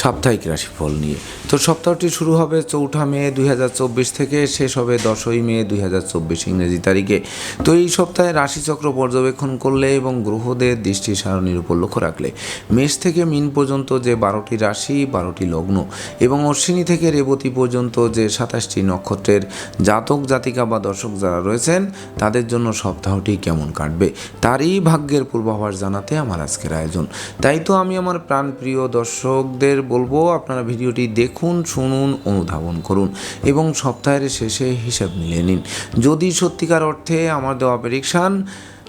সাপ্তাহিক রাশিফল নিয়ে। তো সপ্তাহটি শুরু হবে চৌঠা মে দুই হাজার চব্বিশ থেকে, শেষ হবে দশই মে দুই হাজার চব্বিশ ইংরেজি তারিখে। তো এই সপ্তাহে রাশিচক্র পর্যবেক্ষণ করলে এবং গ্রহদের দৃষ্টি সারণীর উপর লক্ষ্য রাখলে, মেষ থেকে মিন পর্যন্ত যে বারোটি রাশি, বারোটি লগ্ন এবং অশ্বিনী থেকে রেবতী পর্যন্ত যে সাতাশটি নক্ষত্রের জাতক, জাতিকা বা দর্শক যারা রয়েছেন, তাদের জন্য সপ্তাহটি কেমন কাটবে, তারই ভাগ্যের পূর্বাভাস জানাতে আমার আজকের আয়োজন। তাই তো আমি আমার প্রাণপ্রিয় দর্শকদের বলব, আপনারা ভিডিওটি দেখুন, শুনুন, অনুধাবন করুন এবং সপ্তাহের শেষে হিসাব মিলিয়ে নিন। যদি সত্যিকার অর্থে আমার দেওয়া প্রেডিকশান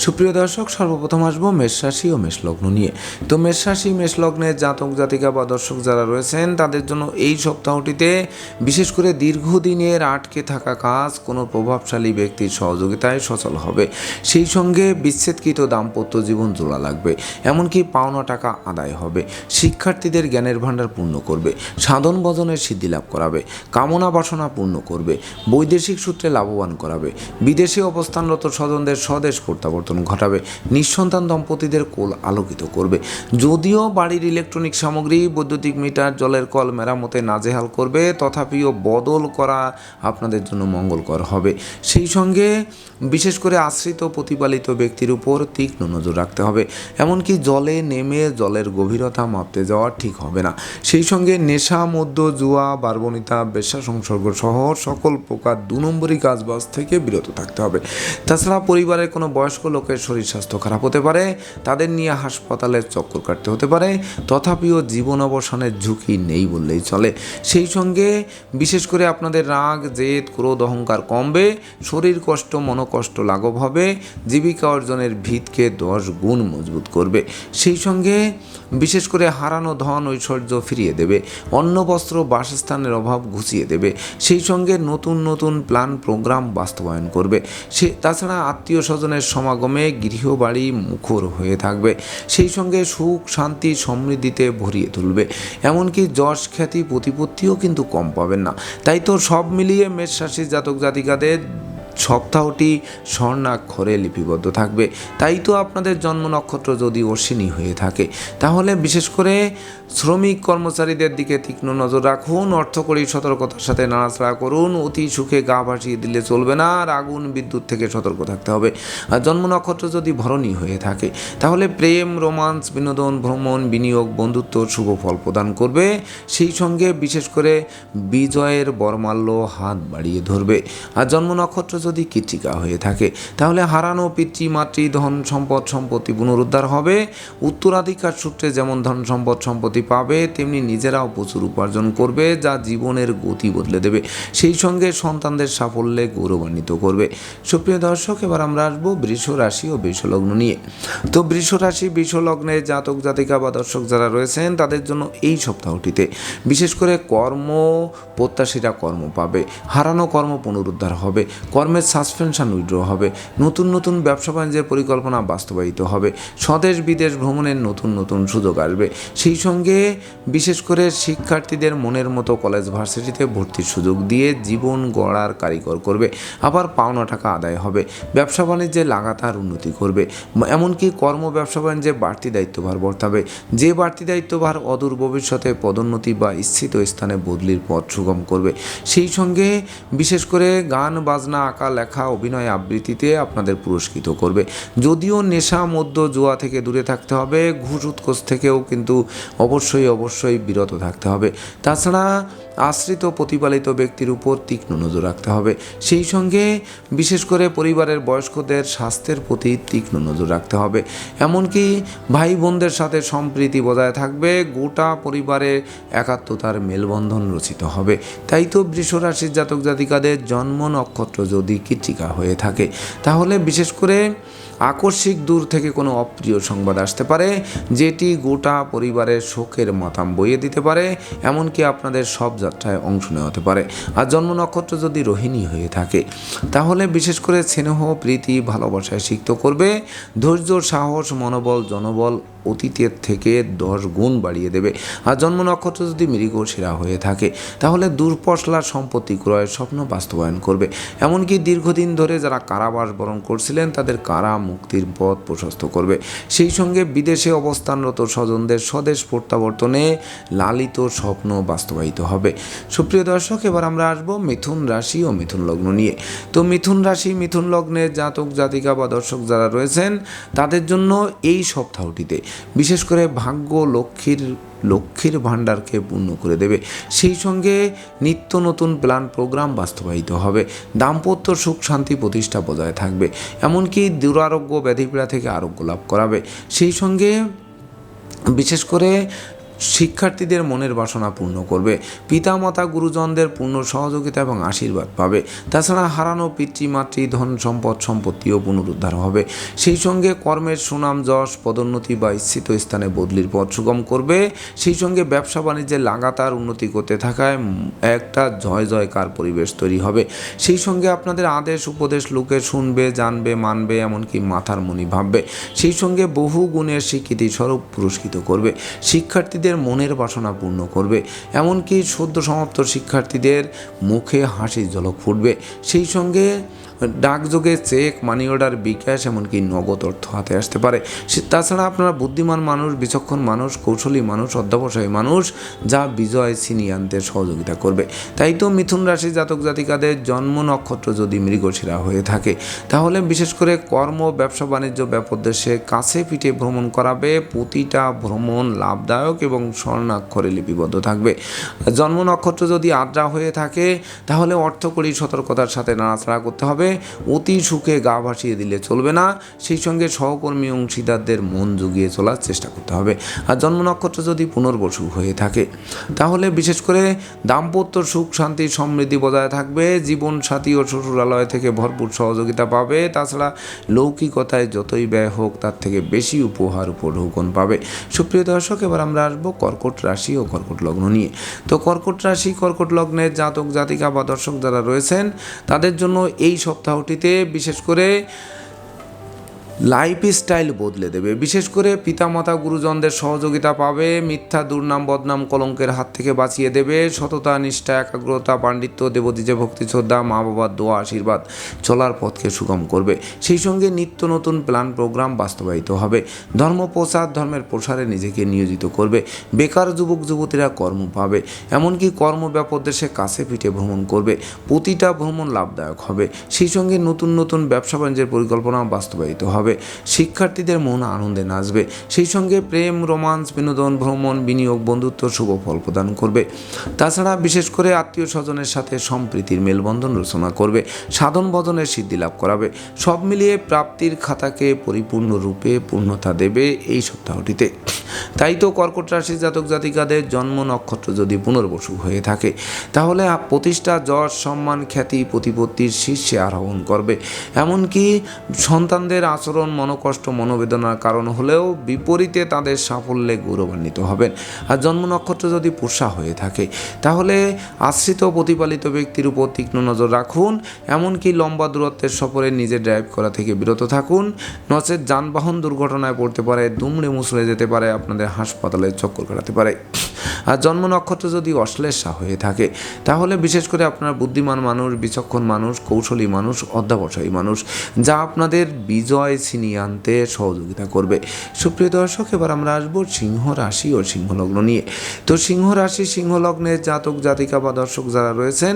সুপ্রিয় দর্শক, সর্বপ্রথম আসব মেষ রাশি ও মেষ লগ্ন নিয়ে। তো মেষ রাশি, মেষ লগ্নের জাতক, জাতিকা বা দর্শক যারা রয়েছেন, তাদের জন্য এই সপ্তাহটিতে বিশেষ করে দীর্ঘদিনের আটকে থাকা কাজ কোনো প্রভাবশালী ব্যক্তির সহযোগিতায় সচল হবে। সেই সঙ্গে বিচ্ছেদকৃত দাম্পত্য জীবন জোড়া লাগবে, এমনকি পাওনা টাকা আদায় হবে। শিক্ষার্থীদের জ্ঞানের ভাণ্ডার পূর্ণ করবে, সাধন ভজনের সিদ্ধি লাভ করাবে, কামনা বাসনা পূর্ণ করবে, বৈদেশিক সূত্রে লাভবান করাবে, বিদেশে অবস্থানরত স্বজনদের স্বদেশ প্রত্যাবর্তন ঘটাবে। নিঃসন্তান দম্পতিদের কোল আলোকিত করবে। যদিও বাড়ির ইলেকট্রনিক সামগ্রী, বৈদ্যুতিক মিটার, জলের কল মেরামতে নাজেহাল করবে, তথাপিও বদল করা আপনাদের জন্য মঙ্গলকর হবে। সেই সঙ্গে বিশেষ করে আশ্রিত প্রতিপালিত ব্যক্তির উপর তীক্ষ্ণ নজর রাখতে হবে। এমনকি জলে নেমে জলের গভীরতা মাপতে যাওয়া ঠিক হবে না। সেই সঙ্গে নেশা মধ্য জুয়া, বার্বনিতা বেশ্যা সংসর্গ সহ সকল প্রকার দু নম্বরই কাজবাজ থেকে বিরত থাকতে হবে। তাছাড়া পরিবারের কোনো বয়স্ক লোকের শরীর স্বাস্থ্য খারাপ হতে পারে, তাদের নিয়ে হাসপাতালের চক্কর কাটতে হতে পারে, তথাপিও জীবন অবসানের ঝুঁকি নেই বললেই চলে। সেই সঙ্গে বিশেষ করে আপনাদের রাগ, জেদ, ক্রোধ, অহংকার কমবে, শরীর কষ্ট, মনোকষ্ট লাঘব হবে, জীবিকা অর্জনের ভিতকে দশ গুণ মজবুত করবে। সেই সঙ্গে বিশেষ করে হারানো ধন ঐশ্বর্য ফিরিয়ে দেবে, অন্ন, বস্ত্র, বাসস্থানের অভাব ঘুচিয়ে দেবে, সেই সঙ্গে নতুন নতুন প্ল্যান, প্রোগ্রাম বাস্তবায়ন করবে। সে, তাছাড়া আত্মীয় স্বজনের সমাগমে গৃহবাড়ি মুখর হয়ে থাকবে। সেই সঙ্গে সুখ, শান্তি, সমৃদ্ধিতে ভরিয়ে তুলবে। এমনকি যশ খ্যাতি, প্রতিপত্তিও কিন্তু কম পাবেন না। তাই তো সব মিলিয়ে মেষ রাশির জাতক জাতিকাদের সপ্তাহটি স্বর্ণাক্ষরে লিপিবদ্ধ থাকবে। তাই তো আপনাদের জন্ম নক্ষত্র যদি অশ্বিনী হয়ে থাকে, তাহলে বিশেষ করে শ্রমিক কর্মচারীদের দিকে তীক্ষ্ণ নজর রাখুন অর্থকরী সতর্কতার সাথে নাড়াচাড়া করুন, অতি সুখে গা ভাসিয়ে দিলে চলবে না, আর আগুন বিদ্যুৎ থেকে সতর্ক থাকতে হবে। আর জন্ম নক্ষত্র যদি ভরণী হয়ে থাকে, তাহলে প্রেম, রোমান্স, বিনোদন, ভ্রমণ, বিনিয়োগ, বন্ধুত্ব, শুভ ফল প্রদান করবে। সেই সঙ্গে বিশেষ করে বিজয়ের বরমাল্য হাত বাড়িয়ে ধরবে। আর জন্ম নক্ষত্র যদি কৃতিকা হয়ে থাকে, তাহলে হারানো পিতৃ, মাতৃ, ধন সম্পদ, সম্পত্তি পুনরুদ্ধার হবে। উত্তরাধিকার সূত্রে যেমন ধন সম্পদ, সম্পত্তি পাবে, তেমনি নিজেরাও প্রচুর উপার্জন করবে, যা জীবনের গতি বদলে দেবে। সেই সঙ্গে সন্তানদের সাফল্যে গৌরবান্বিত করবে। সুপ্রিয় দর্শক, এবার আমরা আসব বৃষ রাশি ও বৃষলগ্ন নিয়ে। তো বৃষ রাশি বৃষলগ্নে জাতক, জাতিকা বা দর্শক যারা রয়েছেন, তাদের জন্য এই সপ্তাহটিতে বিশেষ করে কর্ম, প্রত্যাশীরা কর্ম পাবে। হারানো কর্ম পুনরুদ্ধার হবে। কর্মের সাসপেনশন উইড্র হবে। নতুন নতুন ব্যবসা বাণিজ্যের পরিকল্পনা বাস্তবায়িত হবে। স্বদেশ বিদেশ ভ্রমণের নতুন নতুন সুযোগ আসবে। সেই সঙ্গে বিশেষ করে শিক্ষার্থীদের মনের মতো কলেজ ভার্সিটিতে ভর্তির সুযোগ দিয়ে জীবন গড়ার কারিগর করবে। আবার পাওনা টাকা আদায় হবে। ব্যবসা বাণিজ্যে লাগাতার উন্নতি করবে এমনকি কর্ম ব্যবসা বাণিজ্যে বাড়তি দায়িত্বভার বর্তাবে। যে বাড়তি দায়িত্বভার অদূর ভবিষ্যতে পদোন্নতি বা ইচ্ছিত স্থানে বদলির পথ সুগম করবে। সেই সঙ্গে বিশেষ করে গান, বাজনা আঁকা লেখা, অভিনয় আবৃত্তিতে আপনাদের পুরস্কৃত করবে। যদিও নেশা মধ্য জুয়া থেকে দূরে থাকতে হবে, ঘুষ উৎকোষ থেকেও কিন্তু অবশ্যই অবশ্যই বিরত থাকতে হবে। তাছাড়া আশ্রিত, প্রতিপালিত ব্যক্তির উপর তীক্ষ্ণ নজর রাখতে হবে। সেই সঙ্গে বিশেষ করে পরিবারের বয়স্কদের স্বাস্থ্যের প্রতি তীক্ষ্ণ নজর রাখতে হবে। এমনকি ভাই বোনদের সাথে সম্প্রীতি বজায় থাকবে, গোটা পরিবারে একাত্মতার মেলবন্ধন রচিত হবে। তাই তো বৃষরাশির জাতক জাতিকাদের জন্ম নক্ষত্র যদি কৃতিকা হয়ে থাকে, তাহলে বিশেষ করে আকস্মিক দূর থেকে কোনো অপ্রিয় সংবাদ আসতে পারে, যেটি গোটা পরিবারের শোকের মাতাম বইয়ে দিতে পারে, এমনকি আপনাদের সব যাত্রায় অংশ নেওয়াতে পারে। আর জন্ম নক্ষত্র যদি রোহিণী হয়ে থাকে, তাহলে বিশেষ করে স্নেহ, প্রীতি, ভালোবাসায় সিক্ত করবে, ধৈর্য, সাহস, মনোবল, জনবল অতীতের থেকে দশ গুণ বাড়িয়ে দেবে। আর জন্ম নক্ষত্র যদি মৃগশিরা হয়ে থাকে, তাহলে দূরপশলার সম্পত্তি ক্রয়ের স্বপ্ন বাস্তবায়ন করবে। এমনকি দীর্ঘদিন ধরে যারা কারাবাস বরণ করছিলেন, তাদের কারা মুক্তির পথ প্রশস্ত করবে। সেই সঙ্গে বিদেশে অবস্থানরত স্বজনদের স্বদেশ প্রত্যাবর্তনে লালিত স্বপ্ন বাস্তবায়িত হবে। সুপ্রিয় দর্শক, এবার আমরা আসব মিথুন রাশি ও মিথুন লগ্ন নিয়ে। তো মিথুন রাশি, মিথুন লগ্নের জাতক জাতিকা বা দর্শক যারা রয়েছেন, তাদের জন্য এই সপ্তাহটিতে বিশেষ করে ভাগ্য লক্ষ্মীর লক্ষ্মীর ভাণ্ডারকে পূর্ণ করে দেবে। সেই সঙ্গে নিত্য নতুন প্ল্যান প্রোগ্রাম বাস্তবায়িত হবে। দাম্পত্য সুখ শান্তি প্রতিষ্ঠা বজায় থাকবে। এমনকি দুরারোগ্য ব্যাধিপীড়া থেকে আরোগ্য লাভ করাবে। সেই সঙ্গে বিশেষ করে শিক্ষার্থীদের মনের বাসনা পূর্ণ করবে। পিতামাতা, গুরুজনদের পূর্ণ সহযোগিতা এবং আশীর্বাদ পাবে। তাছাড়া হারানো পিতৃমাতৃ ধন সম্পদ, সম্পত্তিও পুনরুদ্ধার হবে। সেই সঙ্গে কর্মের সুনাম, যশ, পদোন্নতি বা ইচ্ছিত স্থানে বদলির পথ সুগম করবে। সেই সঙ্গে ব্যবসা বাণিজ্যে লাগাতার উন্নতি করতে থাকায় একটা জয় জয়কার পরিবেশ তৈরি হবে। সেই সঙ্গে আপনাদের আদেশ, উপদেশ লোকে শুনবে, জানবে, মানবে, এমনকি মাথার মনি ভাববে। সেই সঙ্গে বহু গুণের স্বীকৃতি স্বরূপ পুরস্কৃত করবে। শিক্ষার্থীদের মনের বাসনা পূর্ণ করবে। এমনকি সদ্য সমাপ্ত শিক্ষার্থীদের মুখে হাসির ঝলক ফুটবে। সেই সঙ্গে ডাকযোগে চেক মানি অর্ডার বিকাশ এমনকি নগদ অর্থ হাতে আসতে পারে। তাছাড়া আপনারা বুদ্ধিমান মানুষ, বিচক্ষণ মানুষ, কৌশলী মানুষ, অধ্যবসায়ী মানুষ, যা বিজয় ছিনিয়ে আনতে সহযোগিতা করবে। তাই তো মিথুন রাশি জাতক জাতিকাদের জন্ম নক্ষত্র যদি মৃগশিরা হয়ে থাকে, তাহলে বিশেষ করে কর্ম, ব্যবসা, বাণিজ্য ব্যাপদেশে কাছে পিঠে ভ্রমণ করাবে। প্রতিটা ভ্রমণ লাভদায়ক এবং স্বর্ণাক্ষরে লিপিবদ্ধ থাকবে। জন্ম নক্ষত্র যদি আদ্রা হয়ে থাকে, তাহলে অর্থকরী সতর্কতার সাথে নাড়াচাড়া করতে হবে। অতি সুখে গা ভাসিয়ে দিলে চলবে না। সেই সঙ্গে সহকর্মী অংশীদারদের মন জুগিয়ে চলার চেষ্টা করতে হবে। আর জন্ম নক্ষত্র যদি পুনর্বসু হয়ে থাকে, তাহলে বিশেষ করে দাম্পত্য সুখ, শান্তি, সমৃদ্ধি বজায় থাকবে। জীবন সাথী ও শ্বশুরালয় থেকে ভরপুর সহযোগিতা পাবে। তাছাড়া লৌকিকতায় যতই ব্যয় হোক, তার থেকে বেশি উপহার উপঢৌকন পাবে। সুপ্রিয় দর্শক, এবার আমরা আসব কর্কট রাশি ও কর্কট লগ্ন নিয়ে। তো কর্কট রাশি, কর্কট লগ্নের জাতক, জাতিকা বা দর্শক যারা রয়েছেন, তাদের জন্য এই সপ্তাহটিতে বিশেষ করে লাইফ স্টাইল বদলে দেবে। বিশেষ করে পিতামাতা গুরুজনদের সহযোগিতা পাবে, মিথ্যা, দুর্নাম, বদনাম, কলঙ্কের হাত থেকে বাঁচিয়ে দেবে, সততা, নিষ্ঠা, একাগ্রতা, পাণ্ডিত্য, দেবদীজে ভক্তি, শ্রদ্ধা মা বাবার দোয়া, আশীর্বাদ চলার পথকে সুগম করবে। সেই সঙ্গে নিত্য নতুন প্ল্যান, প্রোগ্রাম বাস্তবায়িত হবে। ধর্ম প্রসার ধর্মের প্রসারে নিজেকে নিয়োজিত করবে। বেকার যুবক, যুবতীরা কর্ম পাবে। এমনকি কর্ম দেশে কাছে পিঠে ভ্রমণ করবে। প্রতিটা ভ্রমণ লাভদায়ক হবে। সেই সঙ্গে নতুন নতুন ব্যবসা বাণিজ্যের পরিকল্পনা বাস্তবায়িত হবে। শিক্ষার্থীদের মন আনন্দে নাচবে। সেই সঙ্গে প্রেম, রোমান্স, বিনোদন, ভ্রমণ, বিনিয়োগ, বন্ধুত্ব, শুভ ফল প্রদান করবে। তাছাড়া বিশেষ করে আত্মীয় স্বজনের সাথে সম্প্রীতির মেলবন্ধন রচনা করবে। সাধন ভজনের সিদ্ধি লাভ করাবে। সব মিলিয়ে প্রাপ্তির খাতাকে পরিপূর্ণরূপে পূর্ণতা দেবে এই সপ্তাহটিতে। তাই তো কর্কট রাশি জাতক জাতিকাদের জন্ম নক্ষত্র যদি পুনর্বসু হয়ে থাকে, তাহলে প্রতিষ্ঠা, যশ, সম্মান, খ্যাতি, প্রতিপত্তির শীর্ষে আরোহণ করবে। এমনকি সন্তানদের আচরণ মনোকষ্ট, মনোবেদনার কারণ হলেও বিপরীতে তাদের সাফল্যে গৌরবান্বিত হবেন। আর জন্ম নক্ষত্র যদি পোষা হয়ে থাকে, তাহলে আশ্রিত প্রতিপালিত ব্যক্তির উপর তীক্ষ্ণ নজর রাখুন। এমনকি লম্বা দূরত্বের সফরে নিজে ড্রাইভ করা থেকে বিরত থাকুন। নচেত যানবাহন দুর্ঘটনায় পড়তে পারে, দুমড়ে মুচড়ে যেতে পারে, আপনাদের হাসপাতালে চক্কর কাটাতে পারে। আর জন্ম নক্ষত্র যদি অশ্লেষা হয়ে থাকে, তাহলে বিশেষ করে আপনার বুদ্ধিমান মানুষ, বিচক্ষণ মানুষ, কৌশলী মানুষ, অধ্যাবসায়ী মানুষ, যা আপনাদের বিজয় ছিনিয়ে আনতে সহযোগিতা করবে। সুপ্রিয় দর্শক, এবার আমরা আসব সিংহ রাশি ও সিংহলগ্ন নিয়ে। তো সিংহ রাশি সিংহলগ্নের জাতক, জাতিকা বা দর্শক যারা রয়েছেন,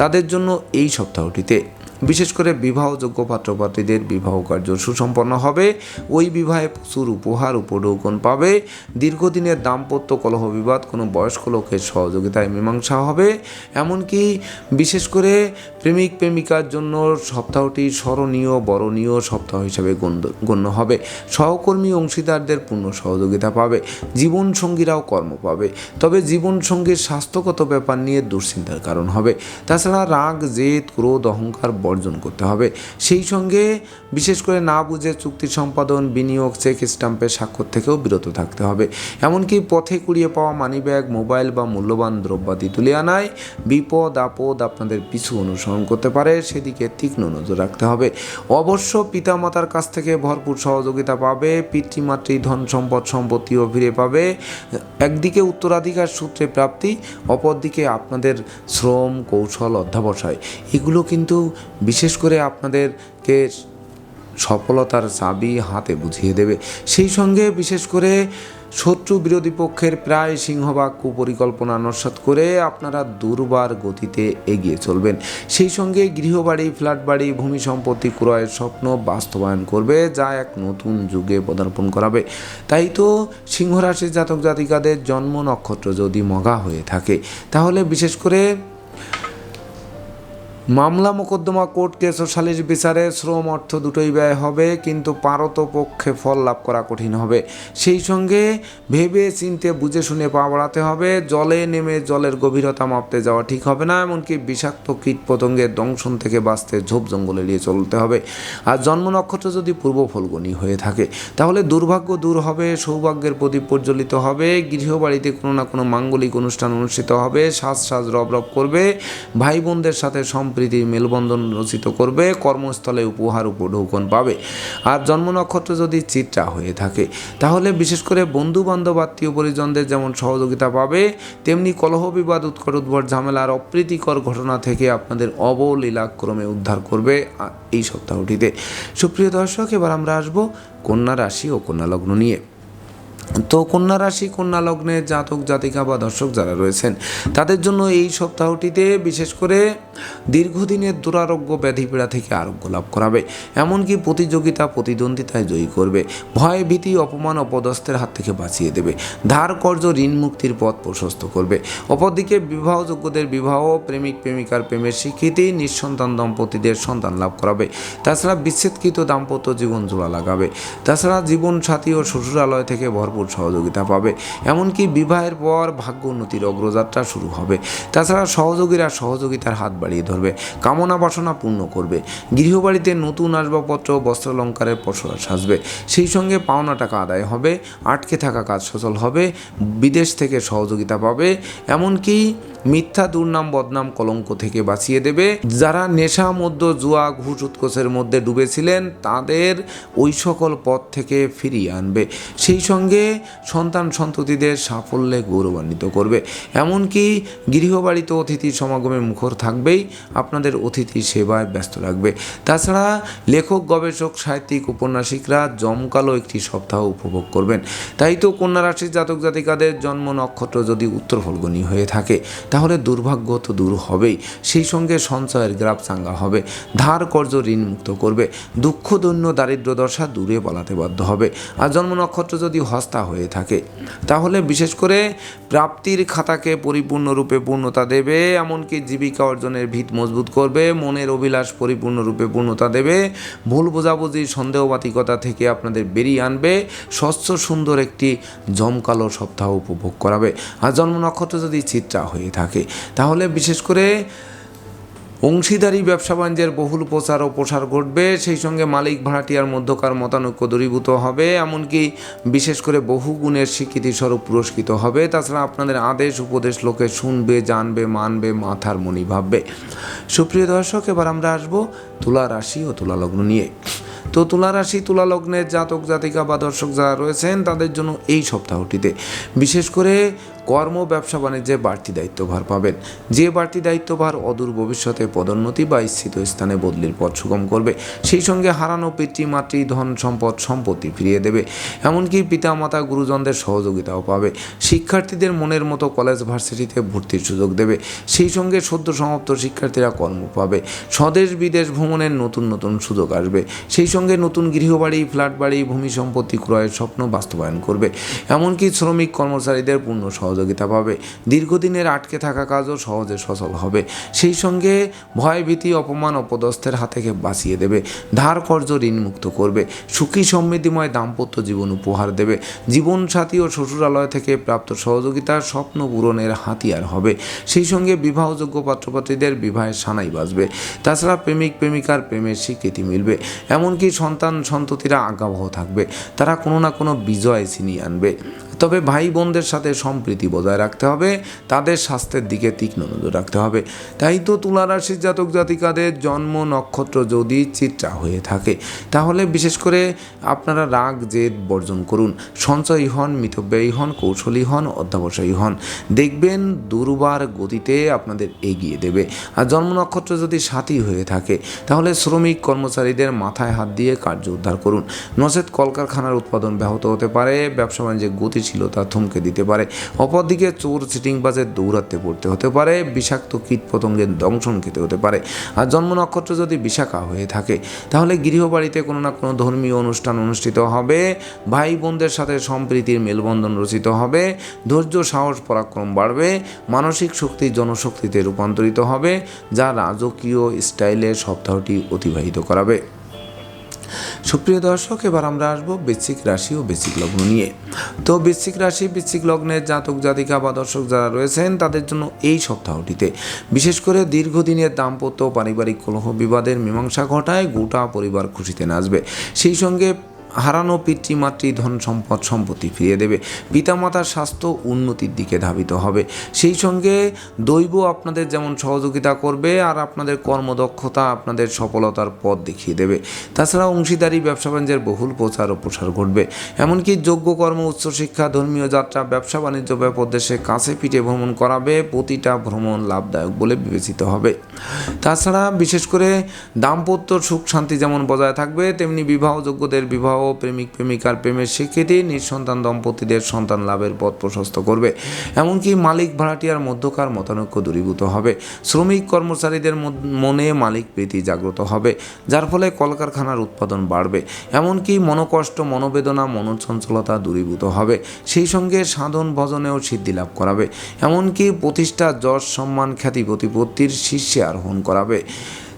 তাদের জন্য এই সপ্তাহটিতে বিশেষ করে বিবাহযোগ্য পাত্রপাত্রীদের বিবাহ কার্য সুসম্পন্ন হবে। ওই বিবাহে প্রচুর উপহার উপঢৌকন পাবে। দীর্ঘদিনের দাম্পত্য কলহ বিবাদ, কোনো বয়স্ক লোকের সহযোগিতায় মীমাংসা হবে। এমনকি বিশেষ করে প্রেমিক প্রেমিকার জন্য সপ্তাহটি স্মরণীয়, বরণীয় সপ্তাহ হিসেবে গণ্য- গণ্য হবে। সহকর্মী অংশীদারদের পূর্ণ সহযোগিতা পাবে। জীবনসঙ্গীরাও কর্ম পাবে। তবে জীবনসঙ্গীর স্বাস্থ্যগত ব্যাপার নিয়ে দুশ্চিন্তার কারণ হবে। তাছাড়া রাগ, জেদ, ক্রোধ, অহংকার বর্জন করতে হবে। সেই সঙ্গে বিশেষ করে না বুঝে চুক্তি সম্পাদন, বিনিয়োগ, চেক স্টাম্পের স্বাক্ষর থেকেও বিরত থাকতে হবে। এমনকি পথে কুড়িয়ে পাওয়া মানিব্যাগ, মোবাইল বা মূল্যবান দ্রব্যাদি তুলে আনায় বিপদ, আপদ আপনাদের পিছু অনুসরণ করতে পারে, সেদিকে তীক্ষ্ণ নজর রাখতে হবে। অবশ্য পিতামাতার কাছ থেকে ভরপুর সহযোগিতা পাবে, পিতৃমাতৃ ধন সম্পদ সম্পত্তিও ফিরে পাবে। একদিকে উত্তরাধিকার সূত্রে প্রাপ্তি, অপরদিকে আপনাদের শ্রম, কৌশল, অধ্যাবসায়। এগুলো কিন্তু বিশেষ করে আপনাদেরকে সফলতার চাবি হাতে বুঝিয়ে দেবে। সেই সঙ্গে বিশেষ করে শত্রু বিরোধী পক্ষের প্রায় সিংহভাগ কুপরিকল্পনা নস্বাত করে আপনারা দুর্বার গতিতে এগিয়ে চলবেন। সেই সঙ্গে গৃহবাড়ি ফ্ল্যাট বাড়ি ভূমি সম্পত্তি ক্রয়ের স্বপ্ন বাস্তবায়ন করবে, যা এক নতুন যুগে পদার্পণ করাবে। তাই তো সিংহরাশির জাতক জাতিকাদের জন্ম নক্ষত্র যদি মগা হয়ে থাকে, তাহলে বিশেষ করে মামলা মোকদ্দমা কোর্ট কেস ও সালিশ বিচারে শ্রম অর্থ দুটোই ব্যয় হবে, কিন্তু পারত পক্ষে ফল লাভ করা কঠিন হবে। সেই সঙ্গে ভেবে চিনতে বুঝে শুনে পা বাড়াতে হবে, জলে নেমে জলের গভীরতা মাপতে যাওয়া ঠিক হবে না, এমনকি বিষাক্ত কীট পতঙ্গের দংশন থেকে বাঁচতে ঝোপ জঙ্গল এড়িয়ে চলতে হবে। আর জন্ম নক্ষত্র যদি পূর্ব ফলগুনি হয়ে থাকে, তাহলে দুর্ভাগ্য দূর হবে, সৌভাগ্যের প্রদীপ প্রজ্বলিত হবে, গৃহবাড়িতে কোনো না কোনো মাঙ্গলিক অনুষ্ঠান অনুষ্ঠিত হবে, সাজ সাজ রব রব করবে ভাই বোনদের সাথে সম্প্রীতির মেলবন্ধন রচিত করবে, কর্মস্থলে উপহার উপঢৌকন পাবে। আর জন্ম নক্ষত্র যদি চিত্রা হয়ে থাকে, তাহলে বিশেষ করে বন্ধু বান্ধব আত্মীয় পরিজনদের যেমন সহযোগিতা পাবে, তেমনি কলহ বিবাদ, উৎকট উদ্ভট ঝামেলার অপ্রীতিকর ঘটনা থেকে আপনাদের অবলীলাক্রমে উদ্ধার করবে এই সপ্তাহটিতে। সুপ্রিয় দর্শক, এবার আমরা আসব কন্যা রাশি ও কন্যা লগ্ন নিয়ে। তো কন্যা রাশি, কন্যা লগ্নের জাতক, জাতিকা বা দর্শক যারা রয়েছেন, তাদের জন্য এই সপ্তাহটিতে বিশেষ করে দীর্ঘদিনের দুরারোগ্য ব্যাধিপীড়া থেকে আরোগ্য লাভ করাবে। এমনকি প্রতিযোগিতা, প্রতিদ্বন্দ্বিতায় জয়ী করবে। ভয়, ভীতি, অপমান, অপদস্থের হাত থেকে বাঁচিয়ে দেবে। ধার কর্য ঋণ মুক্তির পথ প্রশস্ত করবে। অপরদিকে বিবাহযোগ্যদের বিবাহ, প্রেমিক, প্রেমিকার প্রেমের স্বীকৃতি, নিঃসন্তান দম্পতিদের সন্তান লাভ করাবে। তাছাড়া বিচ্ছেদকৃত দাম্পত্য জীবন জোড়া লাগাবে। তাছাড়া জীবন সাথী ও শ্বশুরালয় থেকে ভরপুর সহযোগিতা পাবে। এমনকি বিবাহের পর ভাগ্য উন্নতির অগ্রযাত্রা শুরু হবে। তাছাড়া সহযোগীরা সহযোগিতার হাত বাড়িয়ে ধরবে, কামনা বাসনা পূর্ণ করবে। গৃহবাড়িতে নতুন আসবাবপত্র, বস্ত্রালঙ্কারের পসরা সাজবে। সেই সঙ্গে পাওনা টাকা আদায় হবে, আটকে থাকা কাজ সচল হবে, বিদেশ থেকে সহযোগিতা পাবে। এমনকি মিথ্যা দুর্নাম, বদনাম কলঙ্ক থেকে বাঁচিয়ে দেবে। যারা নেশা মধ্য জুয়া, ঘুষ উৎকোষের মধ্যে ডুবেছিলেন, তাদের ওই সকল পথ থেকে ফিরিয়ে আনবে। সেই সঙ্গে সন্তান সন্ততিদের সাফল্যে গৌরবান্বিত করবে। এমনকি গৃহবাড়িতে অতিথি সমাগমে মুখর থাকবেই, আপনাদের অতিথি সেবায় ব্যস্ত রাখবে। তাছাড়া লেখক, গবেষক, সাহিত্যিক, উপন্যাসিকরা জমকালো একটি সপ্তাহ উপভোগ করবেন। তাই তো কন্যা রাশির জাতক জাতিকাদের জন্ম নক্ষত্র যদি উত্তর ফলগুনি হয়ে থাকে তাহলে দুর্ভাগ্য তো দূর হবেই। সেই সঙ্গে সঞ্চয়ের গ্রাফ চাঙ্গা হবে। ধার কর্য ঋণ মুক্ত করবে। দুঃখ, দৈন্য, দারিদ্র দশা দূরে বলাতে বাধ্য হবে। আর জন্ম নক্ষত্র যদি হস্তা হয়ে থাকে, তাহলে বিশেষ করে প্রাপ্তির খাতাকে পরিপূর্ণরূপে পূর্ণতা দেবে, এমনকি জীবিকা অর্জনের ভিত মজবুত করবে, মনের অভিলাষ পরিপূর্ণরূপে পূর্ণতা দেবে, ভুল বোঝাবুঝি, সন্দেহবাতিকতা থেকে আপনাদের বেরিয়ে আনবে, স্বচ্ছ, সুন্দর একটি জমকালো সপ্তাহ উপভোগ করাবে। আর জন্ম নক্ষত্র যদি চিত্রা হয়ে থাকে তাহলে বিশেষ করে অংশীদারি ব্যবসা বাণিজ্যের বহুল প্রচার ও প্রসার ঘটবে, সেই সঙ্গে মালিক ভাড়াটিয়ার মধ্যকার মতানৈক্য দূরীভূত হবে, এমনকি বিশেষ করে বহু গুণের স্বীকৃতি স্বরূপ পুরস্কৃত হবে। তাছাড়া আপনাদের আদেশ, উপদেশ লোকে শুনবে, জানবে, মানবে, মাথার মনি ভাববে। সুপ্রিয় দর্শক, এবার আমরা আসব তুলা রাশি ও তুলা লগ্ন নিয়ে। তো তুলা রাশি, তুলা লগ্নের জাতক জাতিকা বা দর্শক যারা রয়েছেন, তাদের জন্য এই সপ্তাহটিতে বিশেষ করে কর্ম, ব্যবসা, বাণিজ্যে বাড়তি দায়িত্বভার পাবেন। যে বাড়তি দায়িত্বভার অদূর ভবিষ্যতে পদোন্নতি বা ইচ্ছিত স্থানে বদলির পথ সুগম করবে, সেই সঙ্গে হারানো পিতৃ, মাতৃ, ধন, সম্পদ, সম্পত্তি ফিরিয়ে দেবে। এমনকি পিতামাতা, গুরুজনদের সহযোগিতাও পাবে। শিক্ষার্থীদের মনের মতো কলেজ, ভার্সিটিতে ভর্তির সুযোগ দেবে। সেই সঙ্গে সদ্য সমাপ্ত শিক্ষার্থীরা কর্ম পাবে। স্বদেশ, বিদেশ ভ্রমণের নতুন নতুন সুযোগ আসবে। সেই সঙ্গে নতুন গৃহবাড়ি ফ্ল্যাট বাড়ি ভূমি সম্পত্তি ক্রয়ের স্বপ্ন বাস্তবায়ন করবে। এমনকি শ্রমিক কর্মচারীদের পূর্ণ সহযোগিতা পাবে। দীর্ঘদিনের আটকে থাকা কাজও সহজে সচল হবে। সেই সঙ্গে ভয় ভীতি অপমান, অপদস্থের হাত থেকে বাঁচিয়ে দেবে। ধার কর্য ঋণমুক্ত করবে। সুখী, সমৃদ্ধিময় দাম্পত্য জীবন উপহার দেবে। জীবনসাথী ও শ্বশুরালয় থেকে প্রাপ্ত সহযোগিতা স্বপ্ন পূরণের হাতিয়ার হবে। সেই সঙ্গে বিবাহযোগ্য পাত্রপাত্রীদের বিবাহের সানাই বাজবে। তাছাড়া প্রেমিক, প্রেমিকার প্রেমের স্বীকৃতি মিলবে। এমনকি সন্তান সন্ততিরা আজ্ঞাবহ থাকবে। তারা কোনো না কোনো বিজয় ছিনিয়ে আনবে। তবে ভাই বোনদের সাথে সম্প্রীতি বজায় রাখতে হবে, তাদের স্বাস্থ্যের দিকে তীক্ষ্ণ নজর রাখতে হবে। তাই তো তুলা রাশির জাতক জাতিকাদের জন্ম নক্ষত্র যদি চিত্রা হয়ে থাকে, তাহলে বিশেষ করে আপনারা রাগ, জেদ বর্জন করুন। সঞ্চয়ী হন মিতব্যয়ী হন, কৌশলী হন, অধ্যাবসায়ী হন। দেখবেন দুর্বার গতিতে আপনাদের এগিয়ে দেবে। আর জন্ম নক্ষত্র যদি সাথী হয়ে থাকে, তাহলে শ্রমিক কর্মচারীদের মাথায় হাত দিয়ে কার্য উদ্ধার করুন। নচেত কলকারখানার উৎপাদন ব্যাহত হতে পারে, ব্যবসা বাণিজ্যে গতিশীলতা থমকে দিতে পারে। অপরদিকে চোর সিটিং চিটিংবাজের দৌড়াতে পড়তে হতে পারে, বিষাক্ত কীট পতঙ্গের দংশন খেতে হতে পারে। আর জন্ম নক্ষত্র যদি বিশাখা হয়ে থাকে, তাহলে গৃহবাড়িতে কোনো না কোনো ধর্মীয় অনুষ্ঠান অনুষ্ঠিত হবে ভাই বোনদের সাথে সম্প্রীতির মেলবন্ধন রচিত হবে, ধৈর্য, সাহস, পরাক্রম বাড়বে, মানসিক শক্তি জনশক্তিতে রূপান্তরিত হবে, যা রাজকীয় স্টাইলে সপ্তাহটি অতিবাহিত করাবে। সুপ্রিয় দর্শক, এবার আমরা আসব বৃশ্চিক রাশি ও বৃশ্চিক লগ্ন নিয়ে। তো বৃশ্চিক রাশি, বৃশ্চিক লগ্নের জাতক, জাতিকা বা দর্শক যারা রয়েছেন, তাদের জন্য এই সপ্তাহটিতে বিশেষ করে দীর্ঘদিনের দাম্পত্য পারিবারিক কলহ বিবাদের মীমাংসা ঘটায় গোটা পরিবার খুশিতে নাচবে। সেই সঙ্গে হারানো পিতৃমাতৃ ধন সম্পদ সম্পত্তি ফিরিয়ে দেবে। পিতামাতার স্বাস্থ্য উন্নতির দিকে ধাবিত হবে। সেই সঙ্গে দৈব আপনাদের যেমন সহযোগিতা করবে আর আপনাদের কর্মদক্ষতা আপনাদের সফলতার পথ দেখিয়ে দেবে। তাছাড়া অংশীদারি, ব্যবসা বাণিজ্যের বহুল প্রচার ও প্রসার ঘটবে। এমনকি যোগ্য কর্ম উচ্চশিক্ষা ধর্মীয় যাত্রা, ব্যবসা বাণিজ্য দেশে কাছে পিঠে ভ্রমণ করাবে, প্রতিটা ভ্রমণ লাভদায়ক বলে বিবেচিত হবে। তাছাড়া বিশেষ করে দাম্পত্য সুখ শান্তি যেমন বজায় থাকবে, তেমনি বিবাহযোগ্যদের বিবাহ প্রেমিক প্রেমিকার প্রেমের স্বীকৃতি নিঃসন্তান দম্পতিদের সন্তান লাভের পথ প্রশস্ত করবে। এমনকি মালিক ভাড়াটিয়ার মধ্যকার মতানৈক্য দূরীভূত হবে। শ্রমিক কর্মচারীদের মনে মালিক প্রীতি জাগ্রত হবে, যার ফলে কলকারখানার উৎপাদন বাড়বে। এমনকি মনোকষ্ট, মনোবেদনা, মনোচঞ্চলতা দূরীভূত হবে। সেই সঙ্গে সাধন ভজনেও সিদ্ধি লাভ করাবে। এমনকি প্রতিষ্ঠা যশ সম্মান খ্যাতি প্রতিপত্তির শীর্ষে আরোহণ করাবে।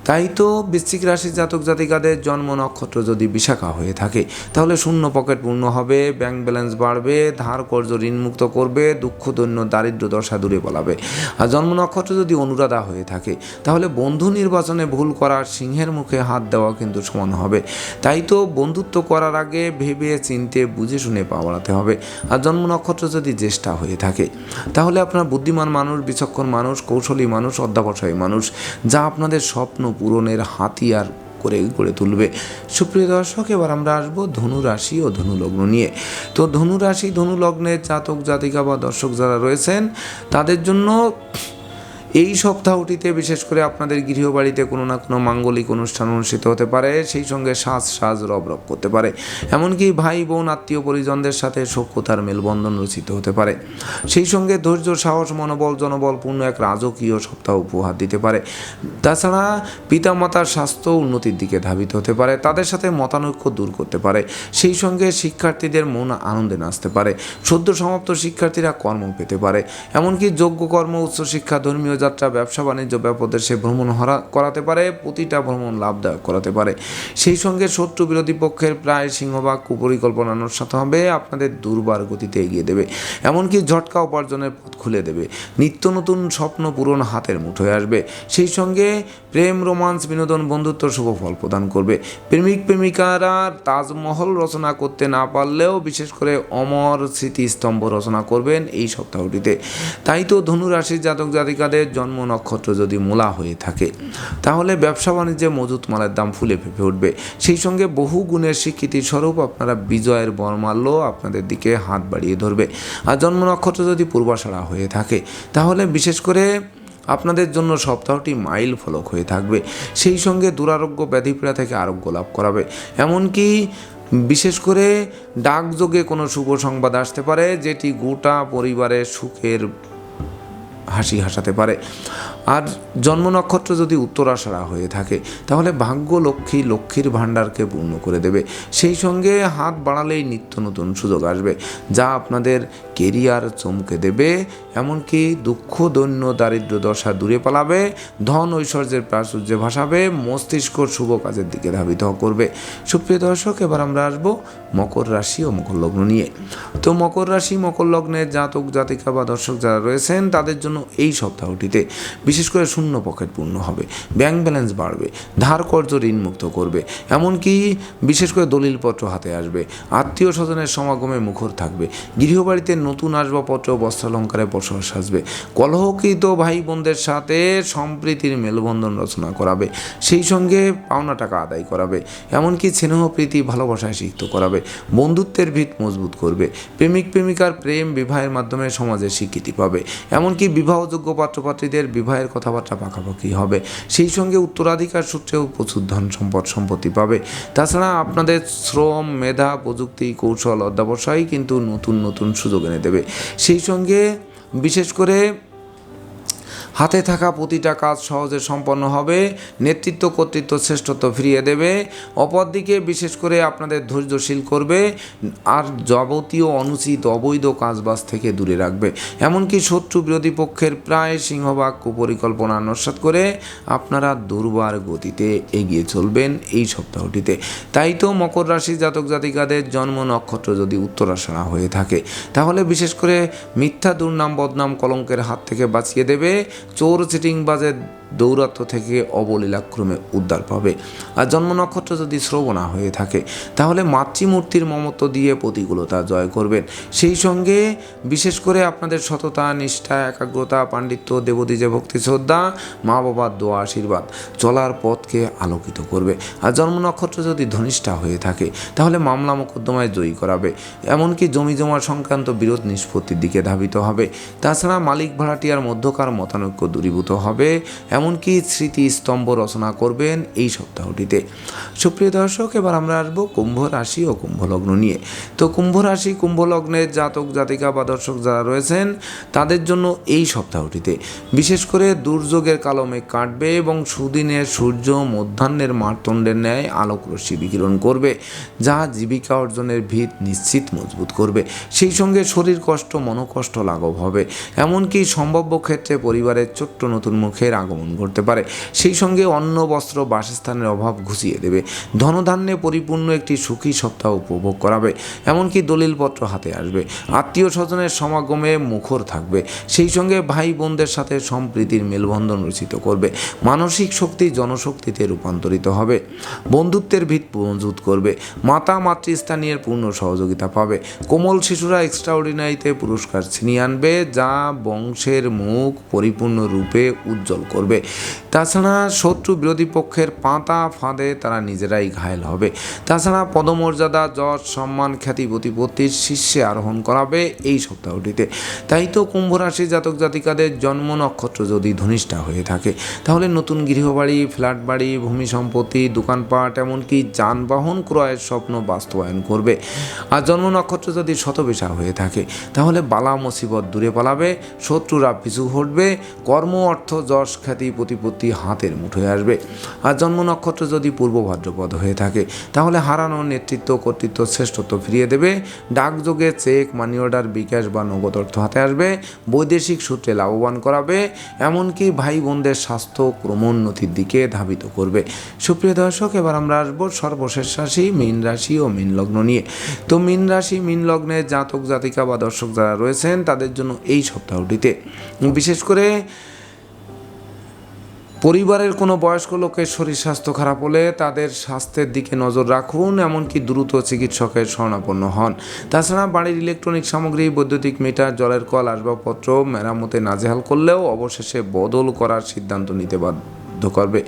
তাই তো বৃশ্চিক রাশির জাতক জাতিকাদের জন্ম নক্ষত্র যদি বিশাখা হয়ে থাকে, তাহলে শূন্য পকেট পূর্ণ হবে ব্যাংক ব্যালেন্স বাড়বে, ধার কর্য ঋণমুক্ত করবে, দুঃখ, দৈন্য, দারিদ্র দশা দূরে বলাবে আর জন্ম নক্ষত্র যদি অনুরাধা হয়ে থাকে, তাহলে বন্ধু নির্বাচনে ভুল করার সিংহের মুখে হাত দেওয়া কিন্তু সমান হবে। তাই তো বন্ধুত্ব করার আগে ভেবে, চিনতে, বুঝে শুনে পা বাড়াতে হবে। আর জন্ম নক্ষত্র যদি জ্যেষ্ঠা হয়ে থাকে, তাহলে আপনার বুদ্ধিমান মানুষ, বিচক্ষণ মানুষ, কৌশলী মানুষ, অধ্যাবসায়ী মানুষ, যা আপনাদের স্বপ্ন পূরণের হাতিয়ার করে গড়ে তুলবে। সুপ্রিয় দর্শক, এবার আমরা আসব ধনু রাশি ও ধনু লগ্ন নিয়ে। তো ধনু রাশি ধনু লগ্নের জাতক জাতিকা বা দর্শক যারা রয়েছেন, তাদের জন্য এই সপ্তাহটিতে বিশেষ করে আপনাদের গৃহবাড়িতে কোনো না কোনো মাঙ্গলিক অনুষ্ঠান অনুষ্ঠিত হতে পারে, সেই সঙ্গে সাজ সাজ রব রব করতে পারে। এমনকি ভাই, বোন, আত্মীয় পরিজনদের সাথে সখ্যতার মেলবন্ধন রচিত হতে পারে। সেই সঙ্গে ধৈর্য, সাহস, মনোবল জনবল পূর্ণ এক রাজকীয় সপ্তাহ উপহার দিতে পারে। তাছাড়া পিতামাতার স্বাস্থ্য উন্নতির দিকে ধাবিত হতে পারে, তাদের সাথে মতানৈক্য দূর করতে পারে। সেই সঙ্গে শিক্ষার্থীদের মন আনন্দে নাচতে পারে। সদ্য সমাপ্ত শিক্ষার্থীরা কর্ম পেতে পারে। এমনকি যোগ্য কর্ম, উচ্চশিক্ষা, ধর্মীয় যাত্রা, ব্যবসা, বাণিজ্য, ব্যাপদের ব্যাপদেশে ভ্রমণ হরা করাতে পারে, প্রতিটা ভ্রমণ লাভদায়ক করাতে পারে। সেই সঙ্গে শত্রু বিরোধী পক্ষের প্রায় সিংহভাগ কুপরিকল্পনা সাথে হবে, আপনাদের দুর্বার গতিতে এগিয়ে দেবে। এমনকি ঝটকা উপার্জনের পথ খুলে দেবে। নিত্য নতুন স্বপ্ন পূরণ হাতের মুঠোয় আসবে। সেই সঙ্গে প্রেম, রোমান্স, বিনোদন, বন্ধুত্ব শুভ ফল প্রদান করবে। প্রেমিক, প্রেমিকারা তাজমহল রচনা করতে না পারলেও বিশেষ করে অমর স্মৃতিস্তম্ভ রচনা করবেন এই সপ্তাহটিতে। তাই তো ধনু রাশির জাতক জাতিকাদের জন্ম নক্ষত্র যদি মূলা হয়ে থাকে, তাহলে ব্যবসা বাণিজ্যে মজুত মালের দাম ফুলে ফেপে উঠবে। সেই সঙ্গে বহু গুণের স্বীকৃতি স্বরূপ আপনারা বিজয়ের বর্মাল্য আপনাদের দিকে হাত বাড়িয়ে ধরবে। আর জন্ম নক্ষত্র যদি পূর্বাশাড়া হয়ে থাকে, তাহলে বিশেষ করে আপনাদের জন্য সপ্তাহটি মাইল ফলক হয়ে থাকবে। সেই সঙ্গে দুরারোগ্য ব্যাধিপীড়া থেকে আরোগ্য লাভ করাবে। এমনকি বিশেষ করে ডাকযোগে কোনো শুভ সংবাদ আসতে পারে, যেটি গোটা পরিবারের সুখের হাসি হাসাতে পারে। আর জন্ম নক্ষত্র যদি উত্তরাষাড়া হয়ে থাকে, তাহলে ভাগ্য লক্ষ্মী লক্ষ্মীর ভাণ্ডারকে পূর্ণ করে দেবে। সেই সঙ্গে হাত বাড়ালেই নিত্য নতুন সুযোগ আসবে, যা আপনাদের কেরিয়ার চমকে দেবে। এমনকি দুঃখ, দৈন্য, দারিদ্র দশা দূরে পালাবে, ধন ঐশ্বর্যের প্রাচুর্যে ভাসাবে, মস্তিষ্ক শুভ কাজের দিকে ধাবিত করবে। সুপ্রিয় দর্শক, এবার আমরা আসব মকর রাশি ও মকর লগ্ন নিয়ে। তো মকর রাশি, মকর লগ্নের জাতক, জাতিকা বা দর্শক যারা রয়েছেন, তাদের জন্য এই সপ্তাহটিতে? বিশেষ করে শূন্য পকেট পূর্ণ হবে। ব্যাংক ব্যালেন্স বাড়বে, ধার কর্য ঋণ মুক্ত করবে, এমনকি বিশেষ করে দলিলপত্র হাতে আসবে আত্মীয় স্বজনের সমাগমে মুখর থাকবে, গৃহবাড়িতে নতুন আসবাবপত্র বস্ত্রালঙ্কারে বসবাস আসবে কলহকৃত ভাই বোনদের সাথে সম্প্রীতির মেলবন্ধন রচনা করাবে, সেই সঙ্গে পাওনা টাকা আদায় করাবে, এমনকি স্নেহ, প্রীতি, ভালোবাসায় সিক্ত করাবে, বন্ধুত্বের ভিত মজবুত করবে, প্রেমিক প্রেমিকার প্রেম বিবাহের মাধ্যমে সমাজে স্বীকৃতি পাবে, এমনকি বিবাহযোগ্য পাত্রপাত্রীদের বিবাহের কথাবার্তা পাকাপাকি হবে। সেই সঙ্গে উত্তরাধিকার সূত্রেও প্রচুর ধন সম্পদ সম্পত্তি পাবে। তাছাড়া আপনাদের শ্রম, মেধা, প্রযুক্তি, কৌশল অধ্যাবসায় কিন্তু নতুন নতুন সুযোগ এনে দেবে। সেই সঙ্গে বিশেষ করে হাতে থাকা প্রতিটা কাজ সহজে সম্পন্ন হবে, নেতৃত্ব কর্তৃত্ব শ্রেষ্ঠত্ব ফিরিয়ে দেবে, অপরদিকে বিশেষ করে আপনাদের ধৈর্যশীল করবে, আর যাবতীয় অনুচিত অবৈধ কাজবাজ থেকে দূরে রাখবে। এমনকি শত্রু বিরোধী পক্ষের প্রায় সিংহভাগ কুপরিকল্পনা নস্বাত করে আপনারা দুর্বার গতিতে এগিয়ে চলবেন এই সপ্তাহটিতে। তাই তো মকর রাশি জাতক জাতিকাদের জন্ম নক্ষত্র যদি উত্তরাশাড়া হয়ে থাকে, তাহলে বিশেষ করে মিথ্যা দুর্নাম বদনাম কলঙ্কের হাত থেকে বাঁচিয়ে দেবে চোর চিটিংবাজের দৌরাত্ম থেকে অবলীলাক্রমে উদ্ধার পাবে। আর জন্ম নক্ষত্র যদি শ্রবণা হয়ে থাকে, তাহলে মাতৃমূর্তির মমত্ব দিয়ে প্রতিকূলতা জয় করবেন। সেই সঙ্গে বিশেষ করে আপনাদের সততা, নিষ্ঠা, একাগ্রতা, পাণ্ডিত্য, দেবদীজে ভক্তি, শ্রদ্ধা, মা বাবার দোয়া, আশীর্বাদ চলার পথকে আলোকিত করবে। আর জন্ম নক্ষত্র যদি ধনিষ্ঠা হয়ে থাকে, তাহলে মামলা মোকদ্দমায় জয়ী করাবে। এমনকি জমি জমা সংক্রান্ত বিরোধ নিষ্পত্তির দিকে ধাবিত হবে। তাছাড়া মালিক ভাড়াটিয়ার মধ্যকার মতানৈক্য দূরীভূত হবে এমনকি স্মৃতি স্তম্ভ রচনা করবেন এই সপ্তাহটিতে। সুপ্রিয় দর্শক, এবার আমরা আসব কুম্ভ রাশি ও কুম্ভ লগ্ন নিয়ে। তো কুম্ভ রাশি, কুম্ভ লগ্নের জাতক, জাতিকা বা দর্শক যারা রয়েছেন, তাদের জন্য এই সপ্তাহটিতে বিশেষ করে দুর্যোগের কালো মেঘ কাটবে এবং সুদিনের সূর্য মধ্যাহ্নের মারতণ্ডের ন্যায় আলোক রশ্মি বিকিরণ করবে, যা জীবিকা অর্জনের ভিত নিশ্চিত মজবুত করবে। সেই সঙ্গে শরীর কষ্ট, মনোকষ্ট লাঘব হবে। এমনকি সম্ভাব্য ক্ষেত্রে পরিবারের ছোট্ট নতুন মুখের আগমন ঘটতে পারে। সেই সঙ্গে অন্ন, বস্ত্র, বাসস্থানের অভাব ঘুষিয়ে দেবে। ধনধান্যে পরিপূর্ণ একটি সুখী সপ্তাহ উপভোগ করাবে। এমনকি দলিলপত্র হাতে আসবে। আত্মীয় স্বজনের সমাগমে মুখর থাকবে। সেই সঙ্গে ভাই বোনদের সাথে সম্প্রীতির মেলবন্ধন রচিত করবে। মানসিক শক্তি জনশক্তিতে রূপান্তরিত হবে। বন্ধুত্বের ভিত মজুত করবে। মাতা, মাতৃস্থানীয় পূর্ণ সহযোগিতা পাবে। কোমল শিশুরা এক্সট্রাঅর্ডিনারিতে পুরস্কার ছিনিয়ে আনবে, যা বংশের মুখ পরিপূর্ণ রূপে উজ্জ্বল করবে। তাছাড়া শত্রু বিরোধী পক্ষের পাতা ফাঁদে তারা নিজেরাই ঘায়েল হবে। তাছাড়া পদমর্যাদা, যশ, সম্মান, খ্যাতি প্রতিপত্তির শীর্ষে আরোহণ করাবে এই সপ্তাহটিতে। তাই তো কুম্ভ রাশি জাতক জাতিকাদের জন্ম নক্ষত্র যদি ধনিষ্ঠা হয়ে থাকে, তাহলে নতুন গৃহবাড়ি, ফ্ল্যাট বাড়ি, ভূমি সম্পত্তি, দোকানপাট, এমনকি যানবাহন ক্রয়ের স্বপ্ন বাস্তবায়ন করবে। আর জন্ম নক্ষত্র যদি শতবেশা হয়ে থাকে, তাহলে বালা মুসিবত দূরে পালাবে, শত্রুরা পিছু হটবে, কর্ম, অর্থ, যশ, খ্যাতি প্রতিপত্তি হাতের মুঠোয় আসবে। আর জন্ম নক্ষত্র যদি পূর্ব ভাদ্রপদ হয়ে থাকে, তাহলে হারানোর নেতৃত্ব, কর্তৃত্ব, শ্রেষ্ঠত্ব ফিরিয়ে দেবে। ডাকযোগে চেক, মানি অর্ডার, বিকাশ বা নগদ অর্থ হাতে আসবে। বৈদেশিক সূত্রে লাভবান করাবে। এমনকি ভাই বোনদের স্বাস্থ্য ক্রমোন্নতির দিকে ধাবিত করবে। সুপ্রিয় দর্শক, এবার আমরা আসব সর্বশেষ রাশি, মীন রাশি ও মীন লগ্ন নিয়ে। তো মীন রাশি, মীন লগ্নের জাতক, জাতিকা বা দর্শক যারা রয়েছেন, তাদের জন্য এই সপ্তাহটিতে। বিশেষ করে পরিবারের কোনো বয়স্ক লোকের শরীর স্বাস্থ্য খারাপ হলে তাদের স্বাস্থ্যের দিকে নজর রাখুন, এমনকি দ্রুত চিকিৎসকের শরণাপন্ন হন। তাছাড়া বাড়ির ইলেকট্রনিক সামগ্রী, বৈদ্যুতিক মিটার, জলের কল, আসবাবপত্র মেরামতে নাজেহাল করলেও অবশেষে বদল করার সিদ্ধান্ত নিতে বাধ্য করবে।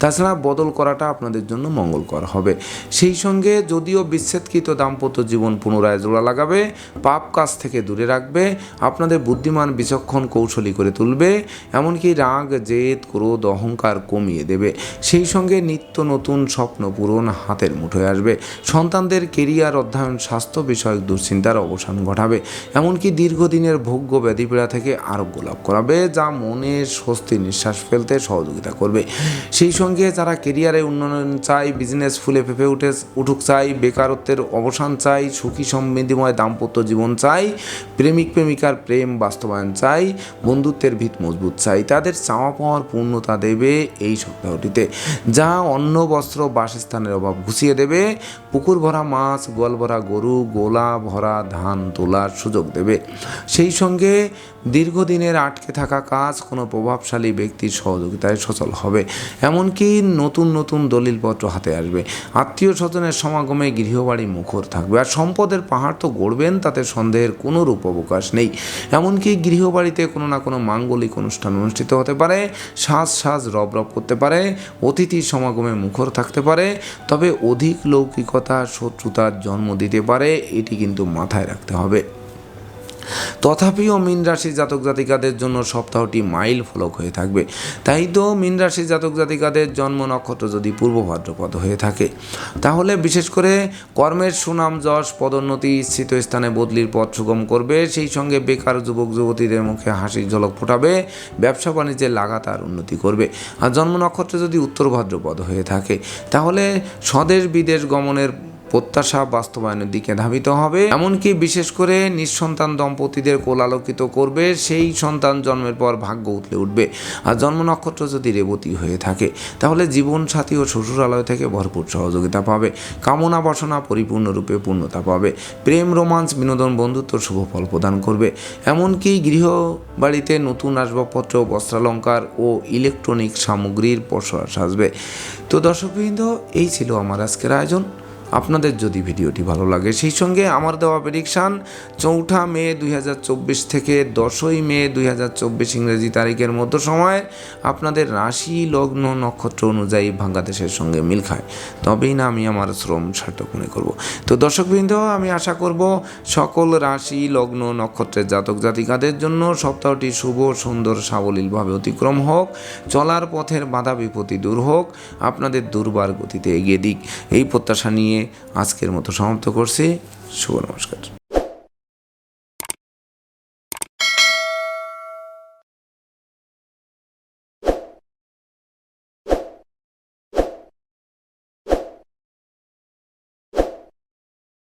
তাছাড়া বদল করাটা আপনাদের জন্য মঙ্গলকর হবে। সেই সঙ্গে যদিও বিচ্ছেদকৃত দাম্পত্য জীবন পুনরায় জোড়া লাগাবে, পাপ কাজ থেকে দূরে রাখবে, আপনাদের বুদ্ধিমান বিচক্ষণ কৌশলী করে তুলবে, এমনকি রাগ, জেদ, ক্রোধ, অহংকার কমিয়ে দেবে। সেই সঙ্গে নিত্য নতুন স্বপ্ন পূরণ হাতের মুঠোয় আসবে। সন্তানদের কেরিয়ার, অধ্যয়ন, স্বাস্থ্য বিষয়ক দুশ্চিন্তার অবসান ঘটাবে। এমনকি দীর্ঘদিনের ভোগ্য ব্যাধিপীড়া থেকে আরোগ্য লাভ করাবে, যা মনে স্বস্তি, নিঃশ্বাস ফেলতে সহযোগিতা করবে। সেই সঙ্গে যারা কেরিয়ারে উন্নয়ন চাই বিজনেস ফুলে ফেপে উঠে, উঠুক চাই বেকারত্বের অবসান চাই সুখী সমৃদ্ধিময় দাম্পত্য জীবন চাই প্রেমিক প্রেমিকার প্রেম বাস্তবায়ন চাই বন্ধুত্বের ভিত মজবুত চাই তাদের চাওয়া পাওয়ার পূর্ণতা দেবে এই সপ্তাহটিতে। যা অন্ন, বস্ত্র, বাসস্থানের অভাব ঘুষিয়ে দেবে, পুকুর ভরা মাছ, গোয়াল ভরা গরু গোলা ভরা ধান তোলার সুযোগ দেবে। সেই সঙ্গে দীর্ঘদিনের আটকে থাকা কাজ কোনো প্রভাবশালী ব্যক্তির সহযোগিতায় সচল হবে। এমনকি নতুন নতুন দলিলপত্র হাতে আসবে। আত্মীয় স্বজনের সমাগমে গৃহবাড়ি মুখর থাকবে। আর সম্পদের পাহাড় তো গড়বেন, তাতে সন্দেহের কোনো রূপ অবকাশ নেই। এমনকি গৃহবাড়িতে কোনো না কোনো মাঙ্গলিক অনুষ্ঠান অনুষ্ঠিত হতে পারে, সাজ সাজ রব রব করতে পারে অতিথির সমাগমে মুখর থাকতে পারে, তবে অধিক লৌকিকতা, শত্রুতার জন্ম দিতে পারে, এটি কিন্তু মাথায় রাখতে হবে। তথাপিও মীন রাশি জাতক জাতিকাদের জন্য সপ্তাহটি মাইল ফলক হয়ে থাকবে। তাই তো মীন রাশি জাতক জাতিকাদের জন্ম নক্ষত্র যদি পূর্ব ভাদ্রপদ হয়ে থাকে, তাহলে বিশেষ করে কর্মের সুনাম, যশ, পদোন্নতি স্থিত স্থানে বদলির পথ সুগম করবে, সেই সঙ্গে বেকার যুবক, যুবতীদের মুখে হাসির ঝলক ফোটাবে, ব্যবসা বাণিজ্যে লাগাতার উন্নতি করবে। আর জন্ম নক্ষত্র যদি উত্তর ভাদ্রপদ হয়ে থাকে, তাহলে স্বদেশ বিদেশ গমনের প্রত্যাশা বাস্তবায়নের দিকে ধাবিত হবে। এমনকি বিশেষ করে নিঃসন্তান দম্পতিদের কোলালোকিত করবে, সেই সন্তান জন্মের পর ভাগ্য উঠলে উঠবে। আর জন্ম নক্ষত্র যদি রেবতী হয়ে থাকে, তাহলে জীবন সাথী ও শ্বশুরালয় থেকে ভরপুর সহযোগিতা পাবে। কামনা বাসনা পরিপূর্ণরূপে পূর্ণতা পাবে। প্রেম রোমাঞ্চ বিনোদন, বন্ধুত্ব শুভ ফল প্রদান করবে। এমনকি গৃহ বাড়িতে নতুন আসবাবপত্র, বস্ত্রালঙ্কার ও ইলেকট্রনিক সামগ্রীর প্রসার সাজবে। তো দর্শকবৃন্দ, এই ছিল আমার আজকের আয়োজন। আপনাদের যদি ভিডিওটি ভালো লাগে, সেই সঙ্গে আমার দেওয়া প্রেডিকশান চৌঠা মে দুই হাজার চব্বিশ থেকে দশই মে দুই হাজার চব্বিশ ইংরেজি তারিখের মধ্য সময় আপনাদের রাশি, লগ্ন, নক্ষত্র অনুযায়ী বাংলাদেশের সঙ্গে মিল খায়। তবেই না আমি আমার শ্রম সার্থক মনে করব। তো দর্শকবৃন্দ, আমি আশা করব সকল রাশি, লগ্ন, নক্ষত্রের জাতক জাতিকাদের জন্য সপ্তাহটি শুভ, সুন্দর, সাবলীলভাবে অতিক্রম হোক, চলার পথের বাধা বিপত্তি দূর হোক, আপনাদের দুর্বার গতিতে এগিয়ে দিক। এই প্রত্যাশা নিয়ে আজকের মতো সমাপ্ত করছি। শুভ নমস্কার।